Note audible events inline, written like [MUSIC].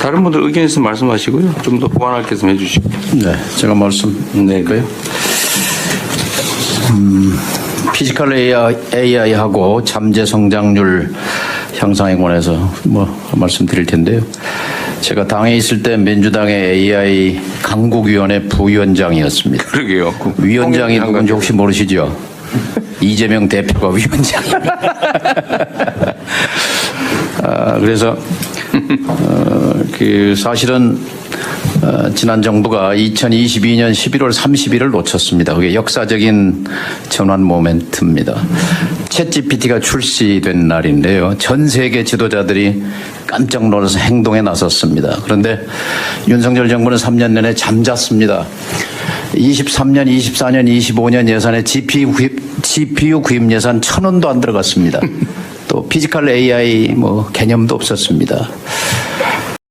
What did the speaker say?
다른 분들 의견 있으면 말씀하시고요. 좀 더 보완할 게 있으면 해주시고. 네, 제가 말씀드릴까요? 음, 피지컬 AI, 하고 잠재 성장률 향상에 관해서 뭐 말씀드릴 텐데요. 제가 당에 있을 때 민주당의 AI 강국위원회 부위원장이었습니다. 그러게요. 그 위원장이 누군지 혹시 모르시죠? 이재명 대표가 위원장입니다. [LAUGHS] 아, 그래서 어, 그 사실은 어, 지난 정부가 2022년 11월 30일을 놓쳤습니다. 그게 역사적인 전환 모멘트입니다. 챗 GPT가 출시된 날인데요. 전 세계 지도자들이 깜짝 놀라서 행동에 나섰습니다. 그런데 윤석열 정부는 3년 내내 잠잤습니다. 23년, 24년, 25년 예산에 GPU 구입, GPU 구입 예산 천 원도 안 들어갔습니다. 또 피지컬 AI 뭐 개념도 없었습니다.